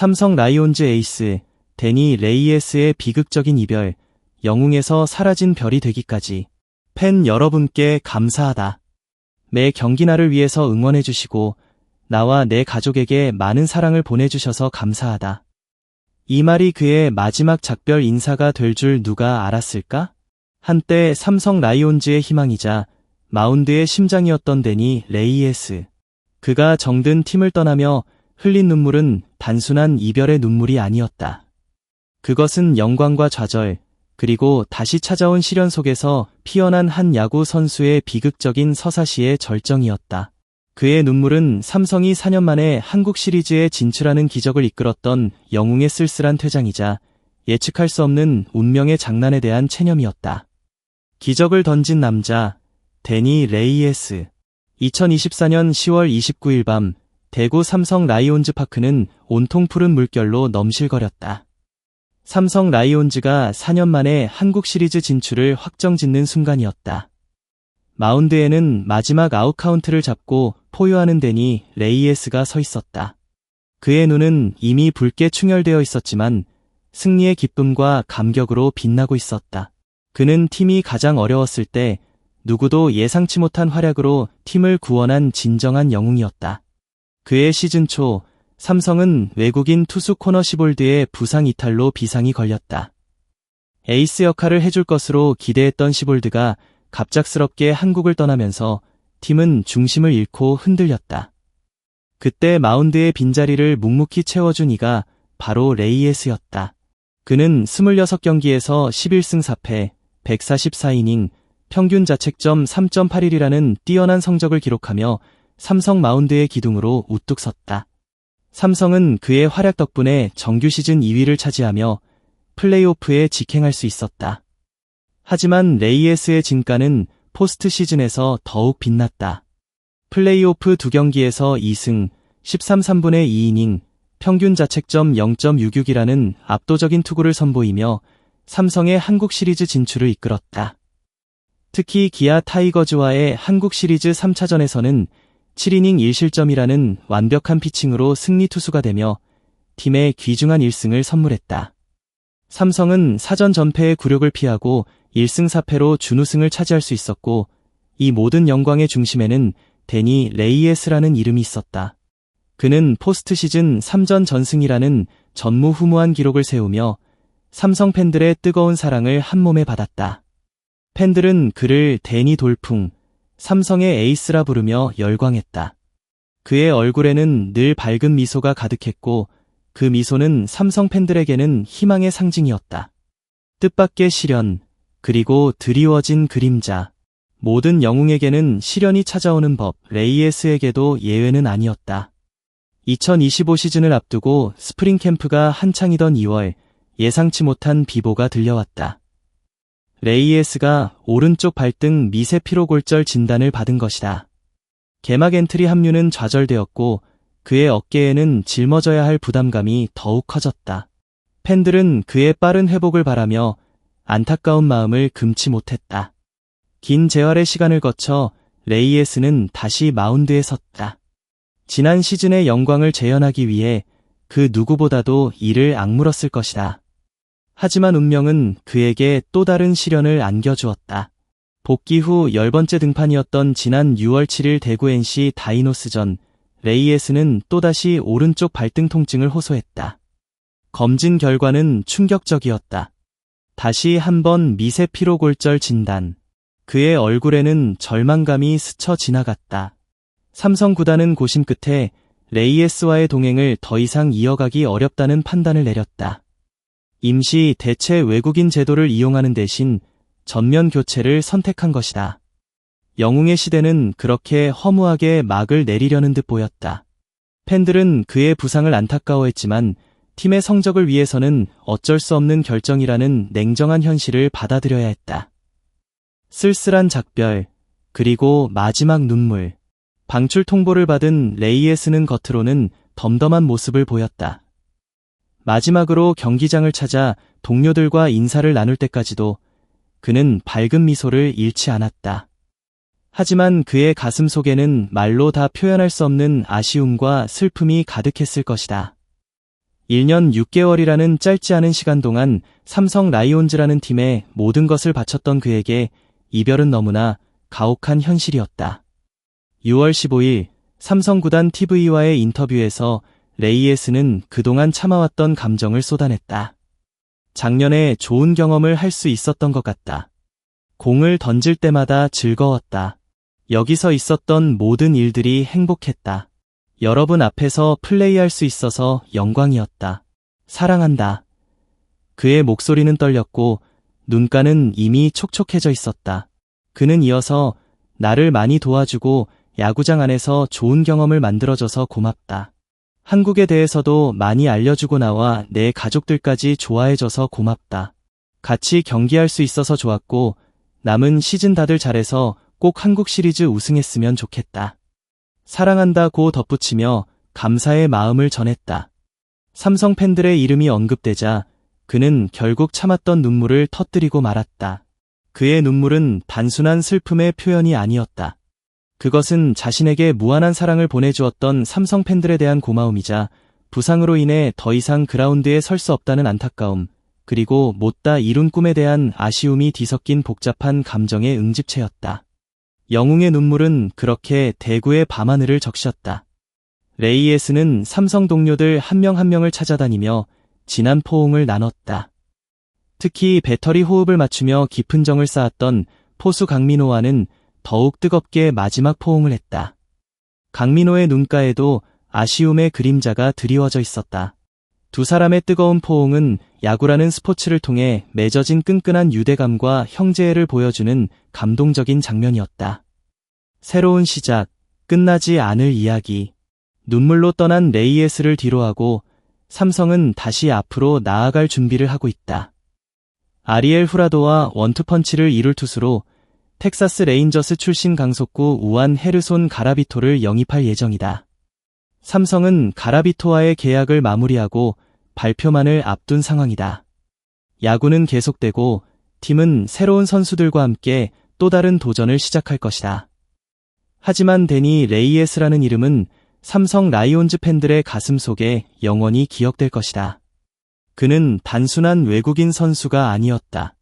삼성 라이온즈 에이스 데니 레이에스의 비극적인 이별, 영웅에서 사라진 별이 되기까지 팬 여러분께 감사하다. 매 경기나를 위해서 응원해주시고 나와 내 가족에게 많은 사랑을 보내주셔서 감사하다. 이 말이 그의 마지막 작별 인사가 될 줄 누가 알았을까? 한때 삼성 라이온즈의 희망이자 마운드의 심장이었던 데니 레이에스. 그가 정든 팀을 떠나며 흘린 눈물은 단순한 이별의 눈물이 아니었다. 그것은 영광과 좌절, 그리고 다시 찾아온 시련 속에서 피어난 한 야구 선수의 비극적인 서사시의 절정이었다. 그의 눈물은 삼성이 4년 만에 한국 시리즈에 진출하는 기적을 이끌었던 영웅의 쓸쓸한 퇴장이자 예측할 수 없는 운명의 장난에 대한 체념이었다. 기적을 던진 남자, 데니 레이에스. 2024년 10월 29일 밤, 대구 삼성 라이온즈 파크는 온통 푸른 물결로 넘실거렸다. 삼성 라이온즈가 4년 만에 한국 시리즈 진출을 확정 짓는 순간이었다. 마운드에는 마지막 아웃카운트를 잡고 포효하는 데니 레이에스가 서 있었다. 그의 눈은 이미 붉게 충혈되어 있었지만 승리의 기쁨과 감격으로 빛나고 있었다. 그는 팀이 가장 어려웠을 때 누구도 예상치 못한 활약으로 팀을 구원한 진정한 영웅이었다. 그의 시즌 초 삼성은 외국인 투수 코너 시볼드의 부상 이탈로 비상이 걸렸다. 에이스 역할을 해줄 것으로 기대했던 시볼드가 갑작스럽게 한국을 떠나면서 팀은 중심을 잃고 흔들렸다. 그때 마운드의 빈자리를 묵묵히 채워준 이가 바로 레이에스였다. 그는 26경기에서 11승 4패, 144이닝, 평균 자책점 3.81이라는 뛰어난 성적을 기록하며 삼성 마운드의 기둥으로 우뚝 섰다. 삼성은 그의 활약 덕분에 정규 시즌 2위를 차지하며 플레이오프에 직행할 수 있었다. 하지만 레이에스의 진가는 포스트 시즌에서 더욱 빛났다. 플레이오프 두 경기에서 2승, 13 3분의 2이닝, 평균 자책점 0.66이라는 압도적인 투구를 선보이며 삼성의 한국 시리즈 진출을 이끌었다. 특히 기아 타이거즈와의 한국 시리즈 3차전에서는 7이닝 1실점이라는 완벽한 피칭으로 승리 투수가 되며 팀에 귀중한 1승을 선물했다. 삼성은 사전 전패의 굴욕을 피하고 1승 4패로 준우승을 차지할 수 있었고 이 모든 영광의 중심에는 데니 레이에스라는 이름이 있었다. 그는 포스트 시즌 3전 전승이라는 전무후무한 기록을 세우며 삼성 팬들의 뜨거운 사랑을 한 몸에 받았다. 팬들은 그를 데니 돌풍, 삼성의 에이스라 부르며 열광했다. 그의 얼굴에는 늘 밝은 미소가 가득했고 그 미소는 삼성 팬들에게는 희망의 상징이었다. 뜻밖의 시련, 그리고 드리워진 그림자. 모든 영웅에게는 시련이 찾아오는 법, 레이에스에게도 예외는 아니었다. 2025 시즌을 앞두고 스프링 캠프가 한창이던 2월 예상치 못한 비보가 들려왔다. 레이에스가 오른쪽 발등 미세 피로골절 진단을 받은 것이다. 개막 엔트리 합류는 좌절되었고 그의 어깨에는 짊어져야 할 부담감이 더욱 커졌다. 팬들은 그의 빠른 회복을 바라며 안타까운 마음을 금치 못했다. 긴 재활의 시간을 거쳐 레이에스는 다시 마운드에 섰다. 지난 시즌의 영광을 재현하기 위해 그 누구보다도 이를 악물었을 것이다. 하지만 운명은 그에게 또 다른 시련을 안겨주었다. 복귀 후 열번째 등판이었던 지난 6월 7일 대구 NC 다이노스전 레이에스는 또다시 오른쪽 발등 통증을 호소했다. 검진 결과는 충격적이었다. 다시 한번 미세 피로골절 진단. 그의 얼굴에는 절망감이 스쳐 지나갔다. 삼성 구단은 고심 끝에 레이에스와의 동행을 더 이상 이어가기 어렵다는 판단을 내렸다. 임시 대체 외국인 제도를 이용하는 대신 전면 교체를 선택한 것이다. 영웅의 시대는 그렇게 허무하게 막을 내리려는 듯 보였다. 팬들은 그의 부상을 안타까워했지만 팀의 성적을 위해서는 어쩔 수 없는 결정이라는 냉정한 현실을 받아들여야 했다. 쓸쓸한 작별, 그리고 마지막 눈물. 방출 통보를 받은 레이에스는 겉으로는 덤덤한 모습을 보였다. 마지막으로 경기장을 찾아 동료들과 인사를 나눌 때까지도 그는 밝은 미소를 잃지 않았다. 하지만 그의 가슴 속에는 말로 다 표현할 수 없는 아쉬움과 슬픔이 가득했을 것이다. 1년 6개월이라는 짧지 않은 시간 동안 삼성 라이온즈라는 팀에 모든 것을 바쳤던 그에게 이별은 너무나 가혹한 현실이었다. 6월 15일 삼성 구단 TV와의 인터뷰에서 레이에스는 그동안 참아왔던 감정을 쏟아냈다. 작년에 좋은 경험을 할 수 있었던 것 같다. 공을 던질 때마다 즐거웠다. 여기서 있었던 모든 일들이 행복했다. 여러분 앞에서 플레이할 수 있어서 영광이었다. 사랑한다. 그의 목소리는 떨렸고 눈가는 이미 촉촉해져 있었다. 그는 이어서 나를 많이 도와주고 야구장 안에서 좋은 경험을 만들어줘서 고맙다. 한국에 대해서도 많이 알려주고 나와 내 가족들까지 좋아해줘서 고맙다. 같이 경기할 수 있어서 좋았고 남은 시즌 다들 잘해서 꼭 한국 시리즈 우승했으면 좋겠다. 사랑한다고 덧붙이며 감사의 마음을 전했다. 삼성 팬들의 이름이 언급되자 그는 결국 참았던 눈물을 터뜨리고 말았다. 그의 눈물은 단순한 슬픔의 표현이 아니었다. 그것은 자신에게 무한한 사랑을 보내주었던 삼성 팬들에 대한 고마움이자 부상으로 인해 더 이상 그라운드에 설 수 없다는 안타까움, 그리고 못다 이룬 꿈에 대한 아쉬움이 뒤섞인 복잡한 감정의 응집체였다. 영웅의 눈물은 그렇게 대구의 밤하늘을 적셨다. 레이에스는 삼성 동료들 한 명한 명을 찾아다니며 진한 포옹을 나눴다. 특히 배터리 호흡을 맞추며 깊은 정을 쌓았던 포수 강민호와는 더욱 뜨겁게 마지막 포옹을 했다. 강민호의 눈가에도 아쉬움의 그림자가 드리워져 있었다. 두 사람의 뜨거운 포옹은 야구라는 스포츠를 통해 맺어진 끈끈한 유대감과 형제애를 보여주는 감동적인 장면이었다. 새로운 시작, 끝나지 않을 이야기. 눈물로 떠난 레이에스를 뒤로하고 삼성은 다시 앞으로 나아갈 준비를 하고 있다. 아리엘 후라도와 원투펀치를 이룰 투수로 텍사스 레인저스 출신 강속구 우한 헤르손 가라비토를 영입할 예정이다. 삼성은 가라비토와의 계약을 마무리하고 발표만을 앞둔 상황이다. 야구는 계속되고 팀은 새로운 선수들과 함께 또 다른 도전을 시작할 것이다. 하지만 데니 레이에스라는 이름은 삼성 라이온즈 팬들의 가슴 속에 영원히 기억될 것이다. 그는 단순한 외국인 선수가 아니었다.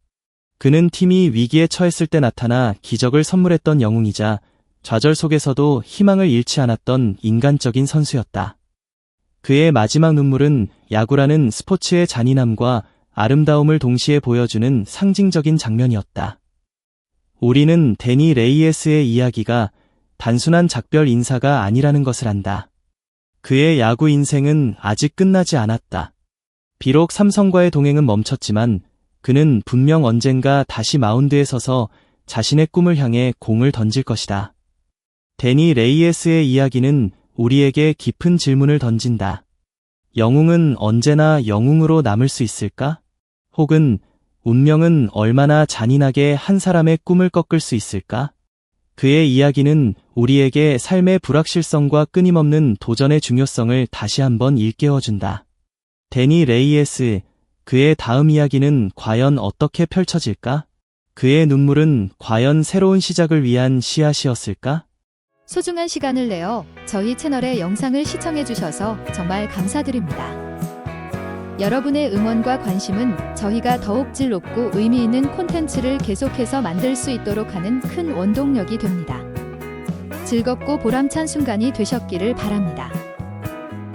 그는 팀이 위기에 처했을 때 나타나 기적을 선물했던 영웅이자 좌절 속에서도 희망을 잃지 않았던 인간적인 선수였다. 그의 마지막 눈물은 야구라는 스포츠의 잔인함과 아름다움을 동시에 보여주는 상징적인 장면이었다. 우리는 데니 레이에스의 이야기가 단순한 작별 인사가 아니라는 것을 안다. 그의 야구 인생은 아직 끝나지 않았다. 비록 삼성과의 동행은 멈췄지만 그는 분명 언젠가 다시 마운드에 서서 자신의 꿈을 향해 공을 던질 것이다. 데니 레이에스의 이야기는 우리에게 깊은 질문을 던진다. 영웅은 언제나 영웅으로 남을 수 있을까? 혹은 운명은 얼마나 잔인하게 한 사람의 꿈을 꺾을 수 있을까? 그의 이야기는 우리에게 삶의 불확실성과 끊임없는 도전의 중요성을 다시 한번 일깨워준다. 데니 레이에스, 그의 다음 이야기는 과연 어떻게 펼쳐질까? 그의 눈물은 과연 새로운 시작을 위한 씨앗이었을까? 소중한 시간을 내어 저희 채널의 영상을 시청해주셔서 정말 감사드립니다. 여러분의 응원과 관심은 저희가 더욱 질 높고 의미 있는 콘텐츠를 계속해서 만들 수 있도록 하는 큰 원동력이 됩니다. 즐겁고 보람찬 순간이 되셨기를 바랍니다.